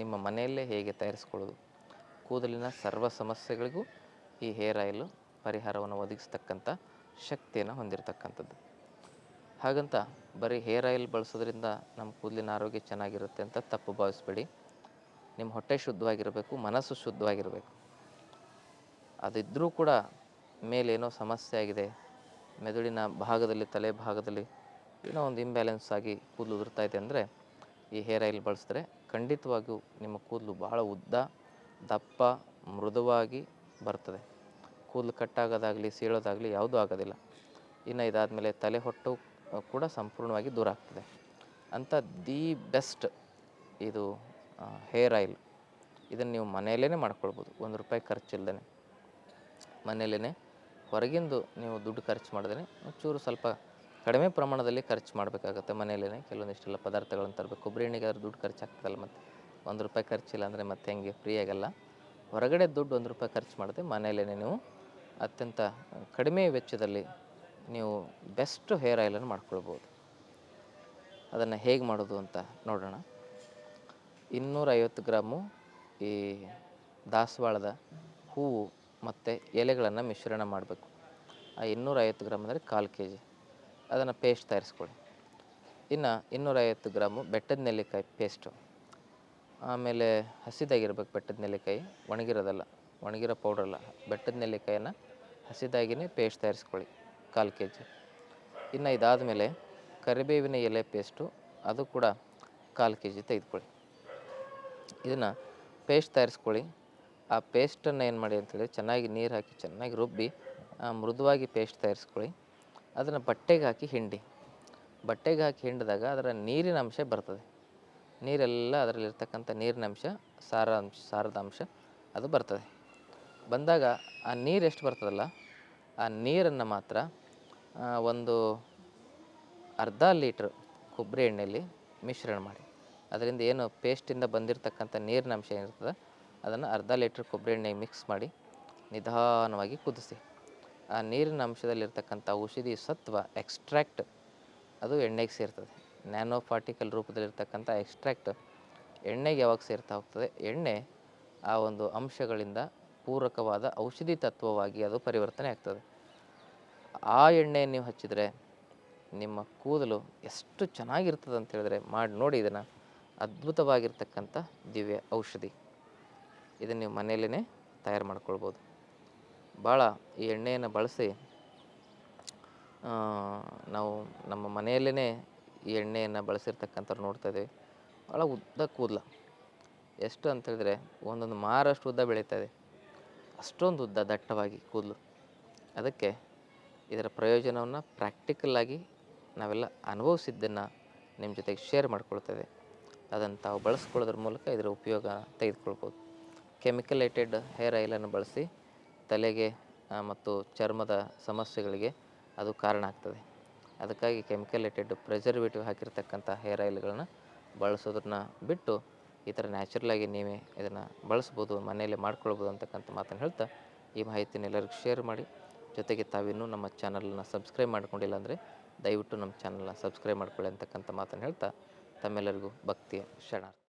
ನಿಮ್ಮ ಮನೆಯಲ್ಲೇ ಹೇಗೆ ತಯಾರಿಸ್ಕೊಳ್ಳೋದು? ಕೂದಲಿನ ಸರ್ವ ಸಮಸ್ಯೆಗಳಿಗೂ ಈ ಹೇರ್ ಆಯಿಲು ಪರಿಹಾರವನ್ನು ಒದಗಿಸ್ತಕ್ಕಂಥ ಶಕ್ತಿಯನ್ನು ಹೊಂದಿರತಕ್ಕಂಥದ್ದು. ಹಾಗಂತ ಬರೀ ಹೇರ್ ಆಯಿಲ್ ಬಳಸೋದ್ರಿಂದ ನಮ್ಮ ಕೂದಲಿನ ಆರೋಗ್ಯ ಚೆನ್ನಾಗಿರುತ್ತೆ ಅಂತ ತಪ್ಪು ಭಾವಿಸ್ಬೇಡಿ. ನಿಮ್ಮ ಹೊಟ್ಟೆ ಶುದ್ಧವಾಗಿರಬೇಕು, ಮನಸ್ಸು ಶುದ್ಧವಾಗಿರಬೇಕು. ಅದಿದ್ದರೂ ಕೂಡ ಮೇಲೇನೋ ಸಮಸ್ಯೆ ಆಗಿದೆ, ಮೆದುಳಿನ ಭಾಗದಲ್ಲಿ, ತಲೆ ಭಾಗದಲ್ಲಿ ಏನೋ ಒಂದು ಇಂಬ್ಯಾಲೆನ್ಸ್ ಆಗಿ ಕೂದಲು ಉದುರ್ತಾ ಇದೆ ಅಂದರೆ ಈ ಹೇರ್ ಆಯಿಲ್ ಬಳಸಿದ್ರೆ ಖಂಡಿತವಾಗಿಯೂ ನಿಮ್ಮ ಕೂದಲು ಬಹಳ ಉದ್ದ, ದಪ್ಪ, ಮೃದುವಾಗಿ ಬರ್ತದೆ. ಕೂದಲು ಕಟ್ಟಾಗೋದಾಗಲಿ, ಸೀಳೋದಾಗಲಿ ಯಾವುದೂ ಆಗೋದಿಲ್ಲ. ಇನ್ನು ಇದಾದಮೇಲೆ ತಲೆ ಹೊಟ್ಟು ಕೂಡ ಸಂಪೂರ್ಣವಾಗಿ ದೂರ ಆಗ್ತದೆ. ಅಂತ ದಿ ಬೆಸ್ಟ್ ಇದು ಹೇರ್ ಆಯಿಲ್. ಇದನ್ನು ನೀವು ಮನೆಯಲ್ಲೇ ಮಾಡ್ಕೊಳ್ಬೋದು. ಒಂದು ರೂಪಾಯಿ ಖರ್ಚಿಲ್ದೇ ಮನೆಯಲ್ಲೇ ಹೊರಗಿಂದು ನೀವು ದುಡ್ಡು ಖರ್ಚು ಮಾಡಿದ್ರೆ ಒಂಚೂರು ಸ್ವಲ್ಪ ಕಡಿಮೆ ಪ್ರಮಾಣದಲ್ಲಿ ಖರ್ಚು ಮಾಡಬೇಕಾಗುತ್ತೆ ಮನೆಯಲ್ಲೇ ಕೆಲವೊಂದಿಷ್ಟೆಲ್ಲ ಪದಾರ್ಥಗಳನ್ನು ತರಬೇಕು. ಕೊಬ್ಬರಿ ಎಣ್ಣೆಗೆ ದುಡ್ಡು ಖರ್ಚಾಗ್ತದಲ್ಲ ಮತ್ತು? ಒಂದು ರೂಪಾಯಿ ಖರ್ಚಿಲ್ಲ ಅಂದರೆ ಮತ್ತೆ ಹೆಂಗೆ? ಫ್ರೀ ಆಗಲ್ಲ. ಹೊರಗಡೆ ದುಡ್ಡು ಒಂದು ರೂಪಾಯಿ ಖರ್ಚು ಮಾಡದೆ ಮನೆಯಲ್ಲೇ ನೀವು ಅತ್ಯಂತ ಕಡಿಮೆ ವೆಚ್ಚದಲ್ಲಿ ನೀವು ಬೆಸ್ಟ್ ಹೇರ್ ಆಯಿಲನ್ನು ಮಾಡ್ಕೊಳ್ಬೋದು. ಅದನ್ನು ಹೇಗೆ ಮಾಡೋದು ಅಂತ ನೋಡೋಣ. ಇನ್ನೂರೈವತ್ತು ಗ್ರಾಮು ಈ ದಾಸವಾಳದ ಹೂವು ಮತ್ತು ಎಲೆಗಳನ್ನು ಮಿಶ್ರಣ ಮಾಡಬೇಕು. ಆ ಇನ್ನೂರೈವತ್ತು ಗ್ರಾಮ್ ಅಂದರೆ ಕಾಲು ಕೆ ಜಿ ಅದನ್ನು ಪೇಸ್ಟ್ ತಯಾರಿಸ್ಕೊಳ್ಳಿ. ಇನ್ನು ಇನ್ನೂರೈವತ್ತು ಗ್ರಾಮು ಬೆಟ್ಟದ ನೆಲ್ಲಿಕಾಯಿ ಪೇಸ್ಟು ಆಮೇಲೆ ಹಸಿದಾಗಿರ್ಬೇಕು ಬೆಟ್ಟದ ನೆಲ್ಲಿಕಾಯಿ. ಒಣಗಿರೋದಲ್ಲ, ಒಣಗಿರೋ ಪೌಡ್ರಲ್ಲ ಬೆಟ್ಟದ ನೆಲ್ಲಿಕಾಯನ್ನು ಹಸಿದಾಗಿನೇ ಪೇಸ್ಟ್ ತಯಾರಿಸ್ಕೊಳ್ಳಿ ಕಾಲು ಕೆ ಜಿ ಇನ್ನು ಇದಾದಮೇಲೆ ಕರಿಬೇವಿನ ಎಲೆ ಪೇಸ್ಟು ಅದು ಕೂಡ ಕಾಲು ಕೆ ಜಿ ತೆಗೆದುಕೊಳ್ಳಿ. ಇದನ್ನು ಪೇಸ್ಟ್ ತಯಾರಿಸ್ಕೊಳ್ಳಿ. ಆ ಪೇಸ್ಟನ್ನು ಏನು ಮಾಡಿ ಅಂತೇಳಿ ಚೆನ್ನಾಗಿ ನೀರು ಹಾಕಿ ಚೆನ್ನಾಗಿ ರುಬ್ಬಿ ಮೃದುವಾಗಿ ಪೇಸ್ಟ್ ತಯಾರಿಸ್ಕೊಳ್ಳಿ. ಅದನ್ನು ಬಟ್ಟೆಗೆ ಹಾಕಿ ಹಿಂಡಿ. ಬಟ್ಟೆಗೆ ಹಾಕಿ ಹಿಂಡಿದಾಗ ಅದರ ನೀರಿನ ಅಂಶ ಬರ್ತದೆ. ನೀರೆಲ್ಲ ಅದರಲ್ಲಿರ್ತಕ್ಕಂಥ ನೀರಿನ ಅಂಶ, ಸಾರ ಅಂಶ, ಸಾರದ ಅಂಶ ಅದು ಬರ್ತದೆ. ಬಂದಾಗ ಆ ನೀರು ಎಷ್ಟು ಬರ್ತದಲ್ಲ, ಆ ನೀರನ್ನು ಮಾತ್ರ ಒಂದು ಅರ್ಧ ಲೀಟ್ರ್ ಕೊಬ್ಬರಿ ಎಣ್ಣೆಯಲ್ಲಿ ಮಿಶ್ರಣ ಮಾಡಿ. ಅದರಿಂದ ಏನು ಪೇಸ್ಟಿಂದ ಬಂದಿರತಕ್ಕಂಥ ನೀರಿನ ಅಂಶ ಏನಿರ್ತದೆ, ಅದನ್ನು ಅರ್ಧ ಲೀಟ್ರ್ ಕೊಬ್ಬರಿ ಎಣ್ಣೆಗೆ ಮಿಕ್ಸ್ ಮಾಡಿ ನಿಧಾನವಾಗಿ ಕುದಿಸಿ. ಆ ನೀರಿನ ಅಂಶದಲ್ಲಿರ್ತಕ್ಕಂಥ ಔಷಧಿ ಸತ್ವ ಎಕ್ಸ್ಟ್ರಾಕ್ಟ್ ಅದು ಎಣ್ಣೆಗೆ ಸೇರ್ತದೆ. ನ್ಯಾನೋ ಪಾರ್ಟಿಕಲ್ ರೂಪದಲ್ಲಿರ್ತಕ್ಕಂಥ ಎಕ್ಸ್ಟ್ರಾಕ್ಟ್ ಎಣ್ಣೆಗೆ ಯಾವಾಗ ಸೇರ್ತಾ ಹೋಗ್ತದೆ? ಎಣ್ಣೆ ಆ ಒಂದು ಅಂಶಗಳಿಂದ ಪೂರಕವಾದ ಔಷಧಿ ತತ್ವವಾಗಿ ಅದು ಪರಿವರ್ತನೆ ಆಗ್ತದೆ. ಆ ಎಣ್ಣೆ ನೀವು ಹಚ್ಚಿದರೆ ನಿಮ್ಮ ಕೂದಲು ಎಷ್ಟು ಚೆನ್ನಾಗಿರ್ತದೆ ಅಂತ ಹೇಳಿದ್ರೆ ಮಾಡಿ ನೋಡಿ ಇದನ್ನು. ಅದ್ಭುತವಾಗಿರ್ತಕ್ಕಂಥ ದಿವ್ಯ ಔಷಧಿ. ಇದನ್ನು ನೀವು ಮನೆಯಲ್ಲೇ ತಯಾರು ಮಾಡ್ಕೊಳ್ಬೋದು. ಭಾಳ ಈ ಎಣ್ಣೆಯನ್ನು ಬಳಸಿ ನಾವು ನಮ್ಮ ಮನೆಯಲ್ಲೇ ಈ ಎಣ್ಣೆಯನ್ನು ಬಳಸಿರ್ತಕ್ಕಂಥವ್ರು ನೋಡ್ತಾ ಇದ್ದೀವಿ. ಭಾಳ ಉದ್ದ ಕೂದಲ. ಎಷ್ಟು ಅಂತ ಹೇಳಿದ್ರೆ ಒಂದೊಂದು ಮಾರಷ್ಟು ಉದ್ದ ಬೆಳೀತಾ ಇದೆ. ಅಷ್ಟೊಂದು ಉದ್ದ ದಟ್ಟವಾಗಿ ಕೂದಲು. ಅದಕ್ಕೆ ಇದರ ಪ್ರಯೋಜನವನ್ನು ಪ್ರಾಕ್ಟಿಕಲ್ಲಾಗಿ ನಾವೆಲ್ಲ ಅನುಭವಿಸಿದ್ದನ್ನು ನಿಮ್ಮ ಜೊತೆಗೆ ಶೇರ್ ಮಾಡ್ಕೊಳ್ತೇವೆ ಅದನ್ನು ತಾವು ಬಳಸ್ಕೊಳ್ಳೋದ್ರ ಮೂಲಕ ಇದರ ಉಪಯೋಗ ತೆಗೆದುಕೊಳ್ಬೋದು. ಕೆಮಿಕಲೇಟೆಡ್ ಹೇರ್ ಆಯಿಲನ್ನು ಬಳಸಿ ತಲೆಗೆ ಮತ್ತು ಚರ್ಮದ ಸಮಸ್ಯೆಗಳಿಗೆ ಅದು ಕಾರಣ ಆಗ್ತದೆ. ಅದಕ್ಕಾಗಿ ಕೆಮಿಕಲ್ ಕೆಮಿಕಲೇಟೆಡ್ ಪ್ರಿಸರ್ವೇಟಿವ್ ಹಾಕಿರ್ತಕ್ಕಂಥ ಹೇರ್ ಆಯಿಲ್ಗಳನ್ನ ಬಳಸೋದನ್ನ ಬಿಟ್ಟು ಈ ಥರ ನ್ಯಾಚುರಲಾಗಿ ನೀವೇ ಇದನ್ನು ಬಳಸ್ಬೋದು, ಮನೆಯಲ್ಲೇ ಮಾಡ್ಕೊಳ್ಬೋದು ಅಂತಕ್ಕಂಥ ಮಾತನ್ನು ಹೇಳ್ತಾ ಈ ಮಾಹಿತಿನ ಎಲ್ಲರಿಗೂ ಶೇರ್ ಮಾಡಿ. ಜೊತೆಗೆ ತಾವಿನ್ನೂ ನಮ್ಮ ಚಾನಲನ್ನು ಸಬ್ಸ್ಕ್ರೈಬ್ ಮಾಡ್ಕೊಂಡಿಲ್ಲ ಅಂದರೆ ದಯವಿಟ್ಟು ನಮ್ಮ ಚಾನಲನ್ನ ಸಬ್ಸ್ಕ್ರೈಬ್ ಮಾಡ್ಕೊಳ್ಳಿ ಅಂತಕ್ಕಂಥ ಮಾತನ್ನು ಹೇಳ್ತಾ ತಮ್ಮೆಲ್ಲರಿಗೂ ಭಕ್ತಿಯ ಶರಣಾರ್ಥಿ.